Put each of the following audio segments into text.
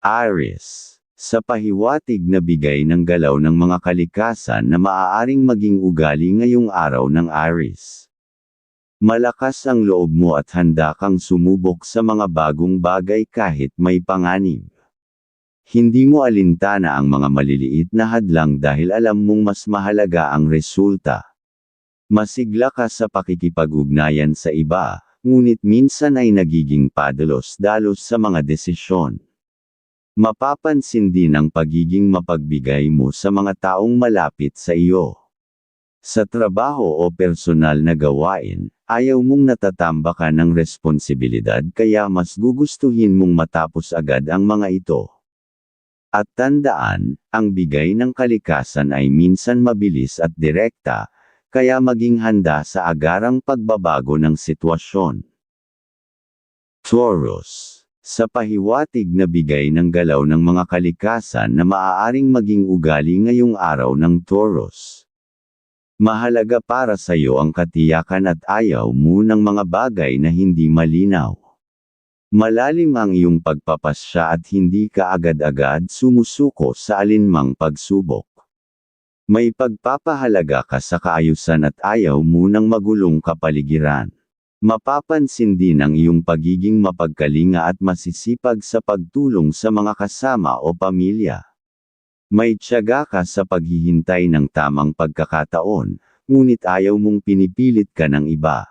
Aries. Sa pahiwatig na bigay ng galaw ng mga kalikasan na maaaring maging ugali ngayong araw ng Aries. Malakas ang loob mo at handa kang sumubok sa mga bagong bagay kahit may panganib. Hindi mo alintana ang mga maliliit na hadlang dahil alam mong mas mahalaga ang resulta. Masigla ka sa pakikipag-ugnayan sa iba, ngunit minsan ay nagiging padalos-dalos sa mga desisyon. Mapapansin din ang pagiging mapagbigay mo sa mga taong malapit sa iyo. Sa trabaho o personal na gawain, ayaw mong natatambakan ng responsibilidad kaya mas gugustuhin mong matapos agad ang mga ito. At tandaan, ang bigay ng kalikasan ay minsan mabilis at direkta, kaya maging handa sa agarang pagbabago ng sitwasyon. Taurus sa pahiwatig na bigay ng galaw ng mga kalikasan na maaaring maging ugali ngayong araw ng Taurus. Mahalaga para sa iyo ang katiyakan at ayaw mo ng mga bagay na hindi malinaw. Malalim ang iyong pagpapasya at hindi ka agad-agad sumusuko sa alinmang pagsubok. May pagpapahalaga ka sa kaayusan at ayaw mo ng magulong kapaligiran. Mapapansin din ang iyong pagiging mapagkalinga at masisipag sa pagtulong sa mga kasama o pamilya. May tiyaga ka sa paghihintay ng tamang pagkakataon, ngunit ayaw mong pinipilit ka ng iba.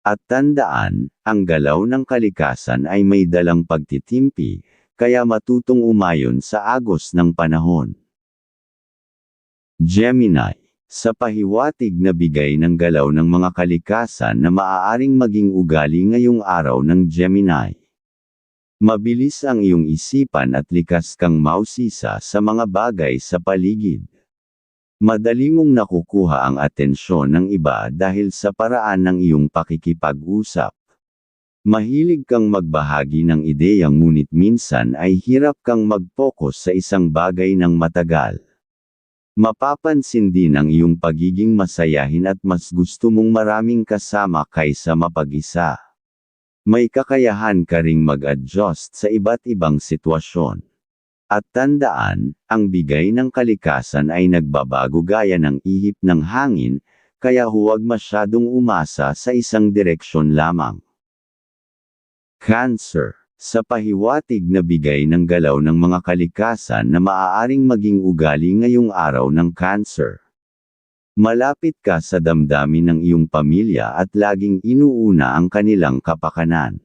At tandaan, ang galaw ng kalikasan ay may dalang pagtitimpi, kaya matutong umayon sa agos ng panahon. Gemini sa pahiwatig na bigay ng galaw ng mga kalikasan na maaaring maging ugali ngayong araw ng Gemini. Mabilis ang iyong isipan at likas kang mausisa sa mga bagay sa paligid. Madali mong nakukuha ang atensyon ng iba dahil sa paraan ng iyong pakikipag-usap. Mahilig kang magbahagi ng ideya ngunit minsan ay hirap kang mag-focus sa isang bagay ng matagal. Mapapansin din ang iyong pagiging masayahin at mas gusto mong maraming kasama kaysa mapag-isa. May kakayahan ka ring mag-adjust sa iba't ibang sitwasyon. At tandaan, ang bigay ng kalikasan ay nagbabago gaya ng ihip ng hangin, kaya huwag masyadong umasa sa isang direksyon lamang. Cancer sa pahiwatig na bigay ng galaw ng mga kalikasan na maaaring maging ugali ngayong araw ng cancer. Malapit ka sa damdamin ng iyong pamilya at laging inuuna ang kanilang kapakanan.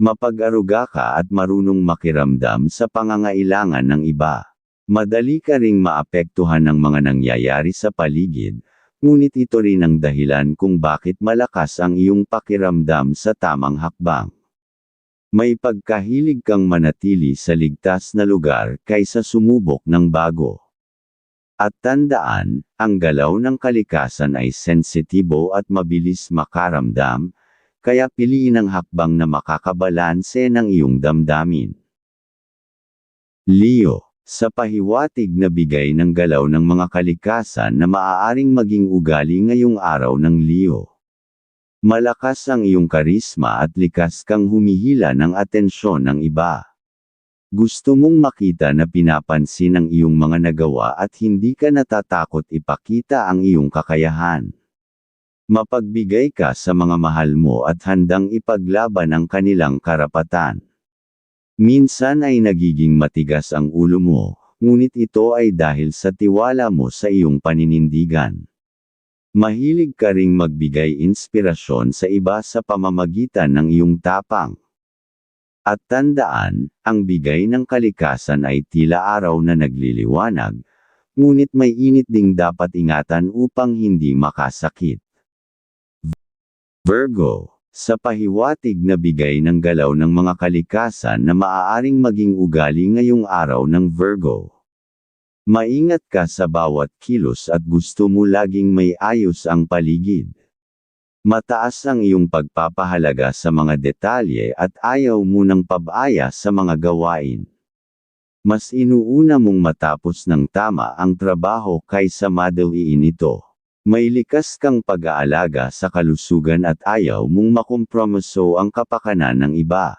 Mapag-aruga ka at marunong makiramdam sa pangangailangan ng iba. Madali ka ring maapektuhan ng mga nangyayari sa paligid, ngunit ito rin ang dahilan kung bakit malakas ang iyong pakiramdam sa tamang hakbang. May pagkahilig kang manatili sa ligtas na lugar kaysa sumubok ng bago. At tandaan, ang galaw ng kalikasan ay sensitibo at mabilis makaramdam, kaya piliin ang hakbang na makakabalanse ng iyong damdamin. Leo, sa pahiwatig na bigay ng galaw ng mga kalikasan na maaaring maging ugali ngayong araw ng Leo. Malakas ang iyong karisma at likas kang humihila ng atensyon ng iba. Gusto mong makita na pinapansin ang iyong mga nagawa at hindi ka natatakot ipakita ang iyong kakayahan. Mapagbigay ka sa mga mahal mo at handang ipaglaban ang kanilang karapatan. Minsan ay nagiging matigas ang ulo mo, ngunit ito ay dahil sa tiwala mo sa iyong paninindigan. Mahilig ka ring magbigay inspirasyon sa iba sa pamamagitan ng iyong tapang. At tandaan, ang bigay ng kalikasan ay tila araw na nagliliwanag, ngunit may init ding dapat ingatan upang hindi makasakit. Virgo, sa pahiwatig na bigay ng galaw ng mga kalikasan na maaaring maging ugali ngayong araw ng Virgo. Maingat ka sa bawat kilos at gusto mo laging may ayos ang paligid. Mataas ang iyong pagpapahalaga sa mga detalye at ayaw mo ng pabaya sa mga gawain. Mas inuuna mong matapos ng tama ang trabaho kaysa madaliin ito. May likas kang pag-aalaga sa kalusugan at ayaw mong makompromiso ang kapakanan ng iba.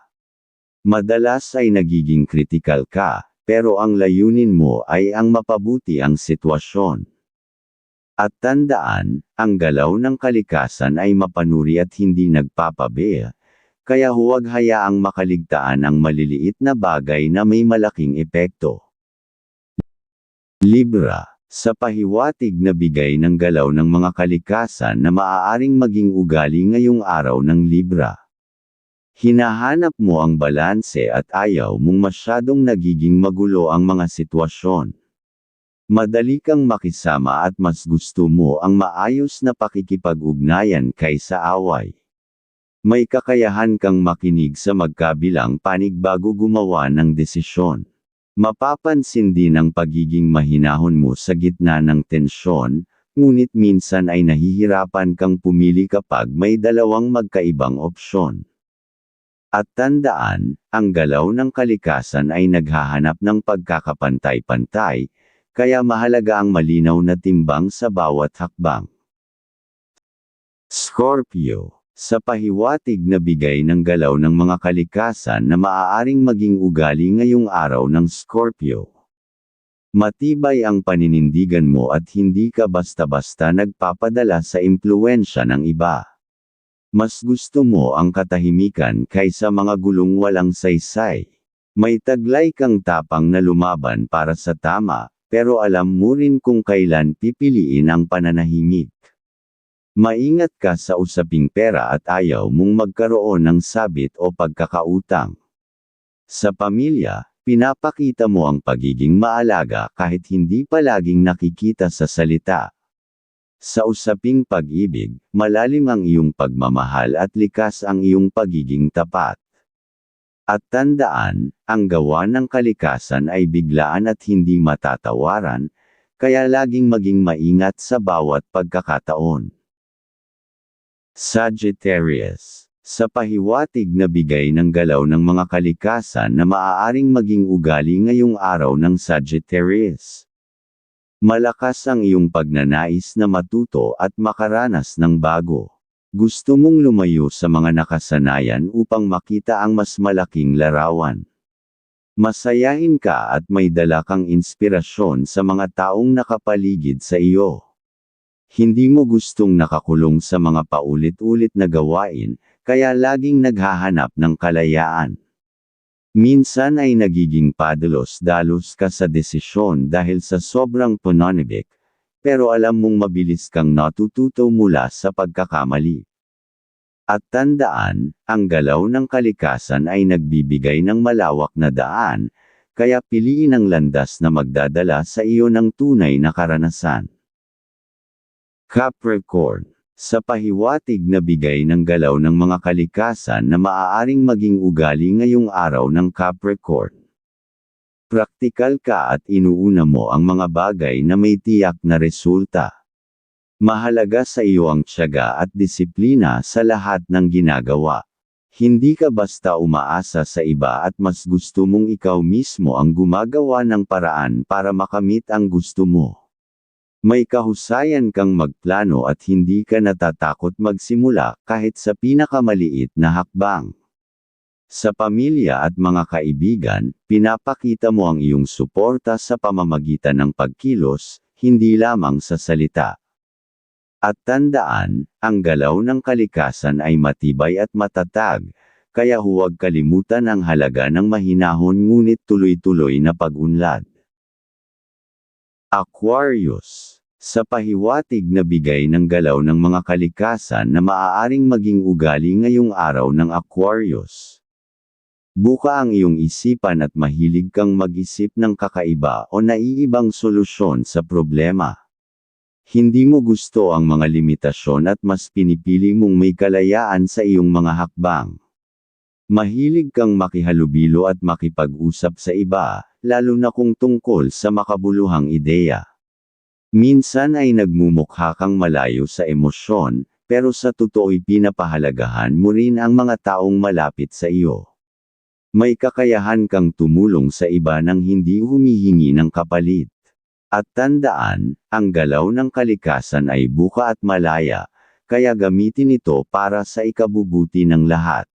Madalas ay nagiging kritikal ka, pero ang layunin mo ay ang mapabuti ang sitwasyon. At tandaan, ang galaw ng kalikasan ay mapanuri at hindi nagpapabe, kaya huwag hayaang makaligtaan ang maliliit na bagay na may malaking epekto. Libra, sa pahiwatig na bigay ng galaw ng mga kalikasan na maaaring maging ugali ngayong araw ng Libra. Hinahanap mo ang balanse at ayaw mong masyadong nagiging magulo ang mga sitwasyon. Madali kang makisama at mas gusto mo ang maayos na pakikipag-ugnayan kaysa away. May kakayahan kang makinig sa magkabilang panig bago gumawa ng desisyon. Mapapansin din ang pagiging mahinahon mo sa gitna ng tensyon, ngunit minsan ay nahihirapan kang pumili kapag may dalawang magkaibang opsyon. At tandaan, ang galaw ng kalikasan ay naghahanap ng pagkakapantay-pantay, kaya mahalaga ang malinaw na timbang sa bawat hakbang. Scorpio sa pahiwatig na bigay ng galaw ng mga kalikasan na maaaring maging ugali ngayong araw ng Scorpio. Matibay ang paninindigan mo at hindi ka basta-basta nagpapadala sa impluensya ng iba. Mas gusto mo ang katahimikan kaysa mga gulong walang saysay. May taglay kang tapang na lumaban para sa tama, pero alam mo rin kung kailan pipiliin ang pananahimik. Maingat ka sa usaping pera at ayaw mong magkaroon ng sabit o pagkakautang. Sa pamilya, pinapakita mo ang pagiging maalaga kahit hindi palaging nakikita sa salita. Sa usaping pag-ibig, malalim ang iyong pagmamahal at likas ang iyong pagiging tapat. At tandaan, ang gawa ng kalikasan ay biglaan at hindi matatawaran, kaya laging maging maingat sa bawat pagkakataon. Sagittarius. Sa pahiwatig na bigay ng galaw ng mga kalikasan na maaaring maging ugali ngayong araw ng Sagittarius. Malakas ang iyong pagnanais na matuto at makaranas ng bago. Gusto mong lumayo sa mga nakasanayan upang makita ang mas malaking larawan. Masayahin ka at may dala kang inspirasyon sa mga taong nakapaligid sa iyo. Hindi mo gustong nakakulong sa mga paulit-ulit na gawain, kaya laging naghahanap ng kalayaan. Minsan ay nagiging padalos-dalos ka sa desisyon dahil sa sobrang pananibik, pero alam mong mabilis kang natututo mula sa pagkakamali. At tandaan, ang galaw ng kalikasan ay nagbibigay ng malawak na daan, kaya piliin ang landas na magdadala sa iyo ng tunay na karanasan. Capricorn. Sa pahiwatig na bigay ng galaw ng mga kalikasan na maaaring maging ugali ngayong araw ng Capricorn. Praktikal ka at inuuna mo ang mga bagay na may tiyak na resulta. Mahalaga sa iyo ang tiyaga at disiplina sa lahat ng ginagawa. Hindi ka basta umaasa sa iba at mas gusto mong ikaw mismo ang gumagawa ng paraan para makamit ang gusto mo. May kahusayan kang magplano at hindi ka natatakot magsimula kahit sa pinakamaliit na hakbang. Sa pamilya at mga kaibigan, pinapakita mo ang iyong suporta sa pamamagitan ng pagkilos, hindi lamang sa salita. At tandaan, ang galaw ng kalikasan ay matibay at matatag, kaya huwag kalimutan ang halaga ng mahinahon ngunit tuloy-tuloy na pag-unlad. Aquarius. Sa pahiwatig na bigay ng galaw ng mga kalikasan na maaaring maging ugali ngayong araw ng Aquarius. Buka ang iyong isipan at mahilig kang mag-isip ng kakaiba o naiibang solusyon sa problema. Hindi mo gusto ang mga limitasyon at mas pinipili mong may kalayaan sa iyong mga hakbang. Mahilig kang makihalubilo at makipag-usap sa iba, lalo na kung tungkol sa makabuluhang ideya. Minsan ay nagmumukha kang malayo sa emosyon, pero sa totoo'y pinapahalagahan mo rin ang mga taong malapit sa iyo. May kakayahan kang tumulong sa iba nang hindi humihingi ng kapalit. At tandaan, ang galaw ng kalikasan ay buka at malaya, kaya gamitin ito para sa ikabubuti ng lahat.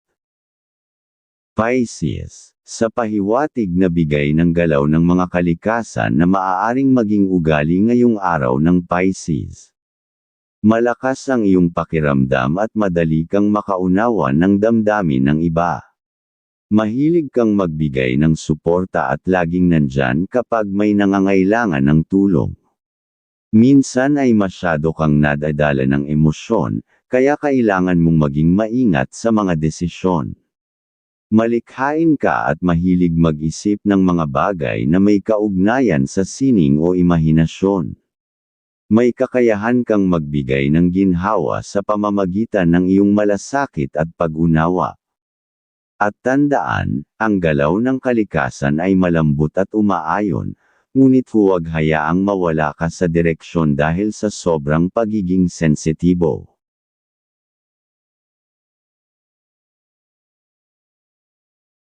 Pisces, sa pahiwatig na bigay ng galaw ng mga kalikasan na maaaring maging ugali ngayong araw ng Pisces. Malakas ang iyong pakiramdam at madali kang makaunawa ng damdamin ng iba. Mahilig kang magbigay ng suporta at laging nandyan kapag may nangangailangan ng tulong. Minsan ay masyado kang nadadala ng emosyon, kaya kailangan mong maging maingat sa mga desisyon. Malikhain ka at mahilig mag-isip ng mga bagay na may kaugnayan sa sining o imahinasyon. May kakayahan kang magbigay ng ginhawa sa pamamagitan ng iyong malasakit at pag-unawa. At tandaan, ang galaw ng kalikasan ay malambot at umaayon, ngunit huwag hayaang mawala ka sa direksyon dahil sa sobrang pagiging sensitibo.